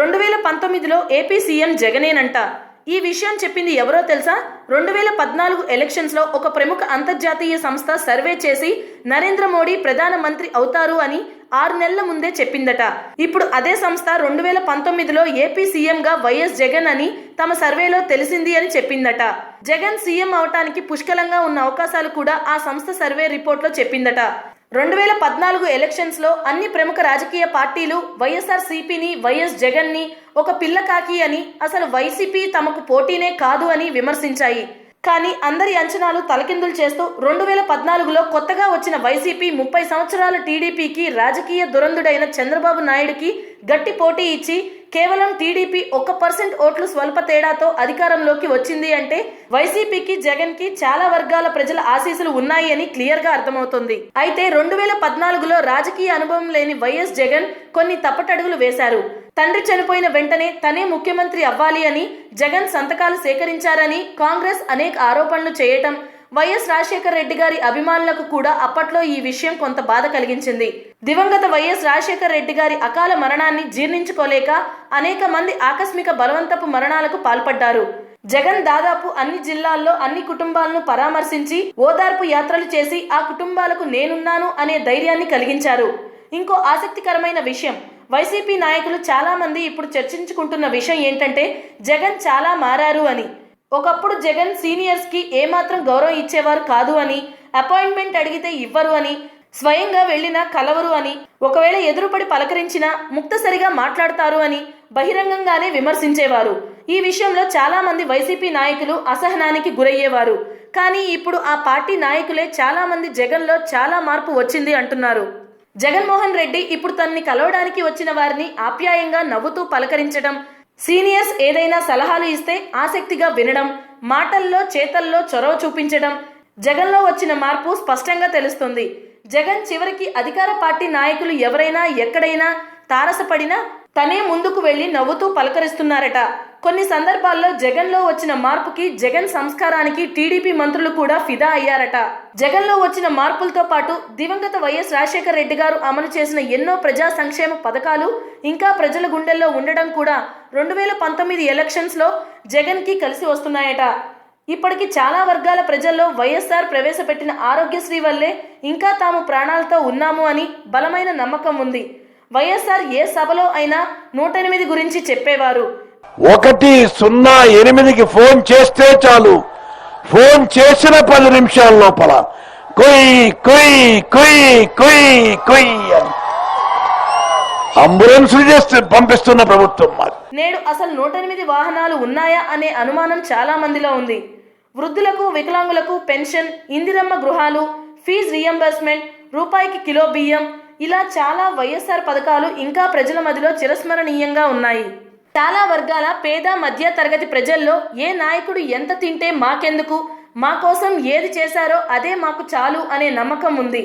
రెండు వేల పంతొమ్మిదిలో ఏపీ సీఎం జగనేనంట. ఈ విషయం చెప్పింది ఎవరో తెలుసా? రెండు వేల పద్నాలుగు ఎలక్షన్స్లో ఒక ప్రముఖ అంతర్జాతీయ సంస్థ సర్వే చేసి నరేంద్ర మోడీ ప్రధానమంత్రి అవుతారు అని ఆరు నెలల ముందే చెప్పిందట. ఇప్పుడు అదే సంస్థ రెండు వేల పంతొమ్మిదిలో ఏపీ సీఎంగా వైఎస్ జగన్ అని తమ సర్వేలో తెలిసింది అని చెప్పిందట. జగన్ సీఎం అవటానికి పుష్కలంగా ఉన్న అవకాశాలు కూడా ఆ సంస్థ సర్వే రిపోర్ట్లో చెప్పిందట. రెండు వేల పద్నాలుగు ఎలక్షన్స్లో అన్ని ప్రముఖ రాజకీయ పార్టీలు వైఎస్ఆర్ సిపిని వైఎస్ జగన్ని ఒక పిల్లకాకి అని అసలు వైసీపీ తమకు పోటీనే కాదు అని విమర్శించాయి. కానీ అందరి అంచనాలు తలకిందులు చేస్తూ రెండు వేల పద్నాలుగులో కొత్తగా వచ్చిన వైసీపీ ముప్పై సంవత్సరాల టీడీపీకి రాజకీయ దురందుడైన చంద్రబాబు నాయుడుకి గట్టి పోటీ ఇచ్చి కేవలం టీడీపీ ఒక్క పర్సెంట్ ఓట్లు స్వల్ప తేడాతో అధికారంలోకి వచ్చింది అంటే వైసీపీకి జగన్కి చాలా వర్గాల ప్రజల ఆశీస్సులు ఉన్నాయి అని క్లియర్గా అర్థమవుతుంది. అయితే రెండు వేల పద్నాలుగులో రాజకీయ అనుభవం లేని వైఎస్ జగన్ కొన్ని తప్పటడుగులు వేశారు. తండ్రి చనిపోయిన వెంటనే తనే ముఖ్యమంత్రి అవ్వాలి అని జగన్ సంతకాలు సేకరించారని కాంగ్రెస్ అనేక ఆరోపణలు చేయటం వైఎస్ రాజశేఖర రెడ్డి గారి అభిమానులకు కూడా అప్పట్లో ఈ విషయం కొంత బాధ కలిగించింది. దివంగత వైఎస్ రాజశేఖర రెడ్డి గారి అకాల మరణాన్ని జీర్ణించుకోలేక అనేక మంది ఆకస్మిక బలవంతపు మరణాలకు పాల్పడ్డారు. జగన్ దాదాపు అన్ని జిల్లాల్లో అన్ని కుటుంబాలను పరామర్శించి ఓదార్పు యాత్రలు చేసి ఆ కుటుంబాలకు నేనున్నాను అనే ధైర్యాన్ని కలిగించారు. ఇంకో ఆసక్తికరమైన విషయం వైసీపీ నాయకులు చాలా మంది ఇప్పుడు చర్చించుకుంటున్న విషయం ఏంటంటే జగన్ చాలా మారారు అని. ఒకప్పుడు జగన్ సీనియర్స్కి ఏమాత్రం గౌరవం ఇచ్చేవారు కాదు అని అపాయింట్మెంట్ అడిగితే ఇవ్వరు అని స్వయంగా వెళ్ళినా కలవరు అని ఒకవేళ ఎదురుపడి పలకరించినా ముక్తసరిగా మాట్లాడతారు అని బహిరంగంగానే విమర్శించేవారు. ఈ విషయంలో చాలా మంది వైసీపీ నాయకులు అసహనానికి గురయ్యేవారు. కానీ ఇప్పుడు ఆ పార్టీ నాయకులే చాలా మంది జగన్లో చాలా మార్పు వచ్చింది అంటున్నారు. జగన్మోహన్ రెడ్డి ఇప్పుడు తనని కలవడానికి వచ్చిన వారిని ఆప్యాయంగా నవ్వుతూ పలకరించడం సీనియర్స్ ఏదైనా సలహాలు ఇస్తే ఆసక్తిగా వినడం మాటల్లో చేతల్లో చొరవ చూపించడం జగన్లో వచ్చిన మార్పు స్పష్టంగా తెలుస్తుంది. జగన్ చివరికి అధికార పార్టీ నాయకులు ఎవరైనా ఎక్కడైనా తారసపడినా తనే ముందుకు వెళ్ళి నవ్వుతూ పలకరిస్తున్నారట. కొన్ని సందర్భాల్లో జగన్లో వచ్చిన మార్పుకి జగన్ సంస్కారానికి టీడీపీ మంత్రులు కూడా ఫిదా అయ్యారట. జగన్లో వచ్చిన మార్పులతో పాటు దివంగత వైఎస్ రాజశేఖర రెడ్డి గారు అమలు చేసిన ఎన్నో ప్రజా సంక్షేమ పథకాలు ఇంకా ప్రజల గుండెల్లో ఉండడం కూడా రెండు వేల పంతొమ్మిది ఎలక్షన్స్లో జగన్కి కలిసి వస్తున్నాయట. ఇప్పటికి చాలా వర్గాల ప్రజల్లో వైఎస్ఆర్ ప్రవేశపెట్టిన ఆరోగ్యశ్రీ వల్లే ఇంకా తాము ప్రాణాలతో ఉన్నాము అని బలమైన నమ్మకం ఉంది. వైఎస్ఆర్ ఏ సభలో అయినా నూట ఎనిమిది గురించి చెప్పేవారు. ఒకటి సున్నా ఎనిమిదికి ఫోన్ చేస్తే చాలు. ఫోన్ చేసిన పది నిమిషాల లోపల. కొయ్ కొయ్ కొయ్ కొయ్ కొయ్ అని. అంబులెన్సులు చేస్తే పంపిస్తున్న ప్రభుత్వం మాది. నేడు అసలు నూట ఎనిమిది వాహనాలు ఉన్నాయా అనే అనుమానం చాలా మందిలో ఉంది. వృద్ధులకు వికలాంగులకు పెన్షన్ ఇందిరమ్మ గృహాలు ఫీజు రియంబర్స్మెంట్ రూపాయికి కిలో బియ్యం ఇలా చాలా వైఎస్ఆర్ పథకాలు ఇంకా ప్రజల మధ్యలో చిరస్మరణీయంగా ఉన్నాయి. చాలా వర్గాల పేద మధ్య తరగతి ప్రజల్లో ఏ నాయకుడు ఎంత తింటే మాకెందుకు? మా కోసం ఏది చేశారో అదే మాకు చాలు అనే నమ్మకం ఉంది.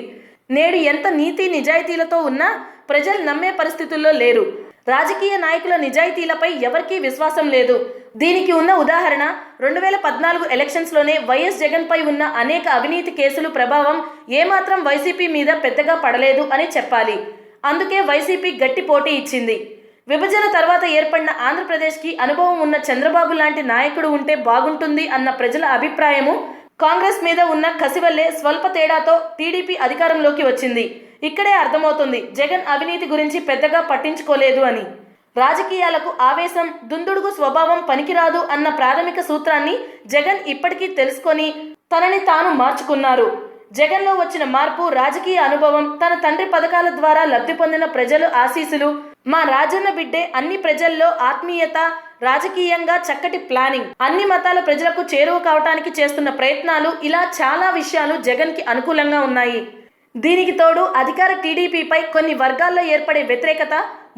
నేడు ఎంత నీతి నిజాయితీలతో ఉన్నా ప్రజలు నమ్మే పరిస్థితుల్లో లేరు. రాజకీయ నాయకుల నిజాయితీలపై ఎవరికీ విశ్వాసం లేదు. దీనికి ఉన్న ఉదాహరణ రెండు వేల పద్నాలుగు ఎలక్షన్స్లోనే వైఎస్ జగన్పై ఉన్న అనేక అవినీతి కేసులు ప్రభావం ఏమాత్రం వైసీపీ మీద పెద్దగా పడలేదు అని చెప్పాలి. అందుకే వైసీపీ గట్టి పోటీ ఇచ్చింది. విభజన తర్వాత ఏర్పడిన ఆంధ్రప్రదేశ్కి అనుభవం ఉన్న చంద్రబాబు లాంటి నాయకుడు ఉంటే బాగుంటుంది అన్న ప్రజల అభిప్రాయము కాంగ్రెస్ మీద ఉన్న కసివల్లే స్వల్ప తేడాతో టీడీపీ అధికారంలోకి వచ్చింది. ఇక్కడే అర్థమవుతుంది జగన్ అవినీతి గురించి పెద్దగా పట్టించుకోలేదు అని. రాజకీయాలకు ఆవేశం దుందుడుగు స్వభావం పనికిరాదు అన్న ప్రాథమిక సూత్రాన్ని జగన్ ఇప్పటికీ తెలుసుకొని తనని తాను మార్చుకున్నారు. జగన్లో వచ్చిన మార్పు రాజకీయ అనుభవం తన తండ్రి పథకాల ద్వారా లబ్ధి పొందిన ప్రజలు ఆశీసులు మా రాజన్న బిడ్డే అన్ని ప్రజల్లో ఆత్మీయత రాజకీయంగా చక్కటి ప్లానింగ్. అన్ని మతాల ప్రజలకు చేరువ కావటానికి చేస్తున్న ప్రయత్నాలు ఇలా చాలా విషయాలు జగన్కి అనుకూలంగా ఉన్నాయి. దీనికి తోడు అధికార టీడీపీపై కొన్ని వర్గాల్లో ఏర్పడే వ్యతిరేకత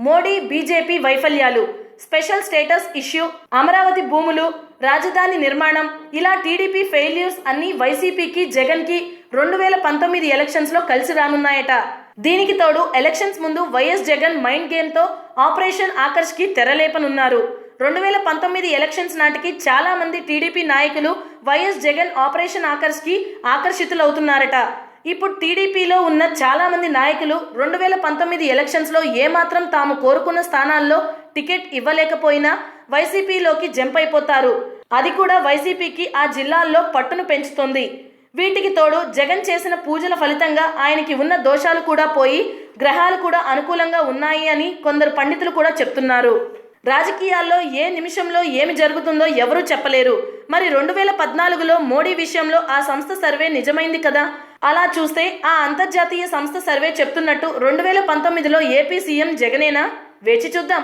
మోడీ బీజేపీ వైఫల్యాలు. స్పెషల్ స్టేటస్ ఇష్యూ అమరావతి భూములు రాజధాని నిర్మాణం ఇలా టీడీపీ ఫెయిల్యూర్స్ అన్ని వైసీపీకి జగన్కి రెండు వేల పంతొమ్మిది ఎలక్షన్స్లో కలిసి రానున్నాయట. దీనికి తోడు ఎలక్షన్స్ ముందు వైఎస్ జగన్ మైండ్ గేమ్తో ఆపరేషన్ ఆకర్ష్కి తెరలేపనున్నారు. రెండు వేల పంతొమ్మిది ఎలక్షన్స్ నాటికి చాలా మంది టీడీపీ నాయకులు వైఎస్ జగన్ ఆపరేషన్ ఆకర్ష్కి ఆకర్షితులవుతున్నారట. ఇప్పుడు టీడీపీలో ఉన్న చాలా మంది నాయకులు రెండు వేల పంతొమ్మిది ఎలక్షన్స్లో ఏమాత్రం తాము కోరుకున్న స్థానాల్లో టికెట్ ఇవ్వలేకపోయినా వైసీపీలోకి జంప్ అయిపోతారు అది కూడా వైసీపీకి ఆ జిల్లాల్లో పట్టును పెంచుతుంది. వీటికి తోడు జగన్ చేసిన పూజల ఫలితంగా ఆయనకి ఉన్న దోషాలు కూడా పోయి గ్రహాలు కూడా అనుకూలంగా ఉన్నాయి అని కొందరు పండితులు కూడా చెప్తున్నారు. రాజకీయాల్లో ఏ నిమిషంలో ఏమి జరుగుతుందో ఎవరూ చెప్పలేరు. మరి రెండు వేల పద్నాలుగులో మోడీ విషయంలో ఆ సంస్థ సర్వే నిజమైంది కదా? అలా చూస్తే ఆ అంతర్జాతీయ సంస్థ సర్వే చెప్తున్నట్టు రెండు వేల పంతొమ్మిదిలో ఏపీ సీఎం జగనేనా? వేచి చూద్దాం.